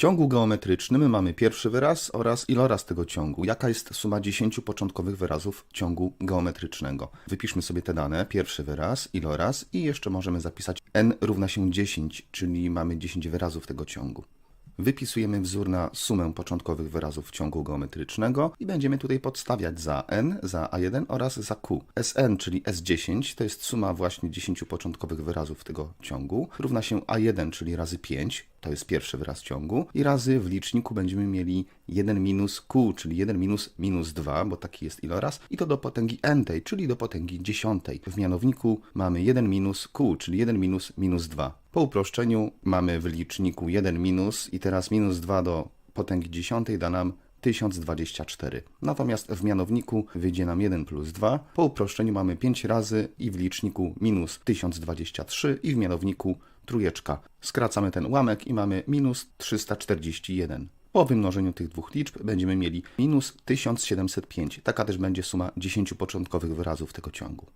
ciągu geometrycznym mamy pierwszy wyraz oraz iloraz tego ciągu. Jaka jest suma 10 początkowych wyrazów ciągu geometrycznego? Wypiszmy sobie te dane. Pierwszy wyraz, iloraz i jeszcze możemy zapisać n równa się 10, czyli mamy 10 wyrazów tego ciągu. Wypisujemy wzór na sumę początkowych wyrazów ciągu geometrycznego i będziemy tutaj podstawiać za n, za a1 oraz za q. Sn, czyli S10, to jest suma właśnie 10 początkowych wyrazów tego ciągu, równa się a1, czyli razy 5, to jest pierwszy wyraz ciągu, i razy w liczniku będziemy mieli 1 minus q, czyli 1 minus minus 2, bo taki jest iloraz, i to do potęgi n, czyli do potęgi dziesiątej. W mianowniku mamy 1 minus q, czyli 1 minus minus 2. Po uproszczeniu mamy w liczniku 1 minus i teraz minus 2 do potęgi dziesiątej da nam 1024. Natomiast w mianowniku wyjdzie nam 1 plus 2. Po uproszczeniu mamy 5 razy i w liczniku minus 1023 i w mianowniku trójeczka. Skracamy ten ułamek i mamy minus 341. Po wymnożeniu tych dwóch liczb będziemy mieli minus 1705. Taka też będzie suma 10 początkowych wyrazów tego ciągu.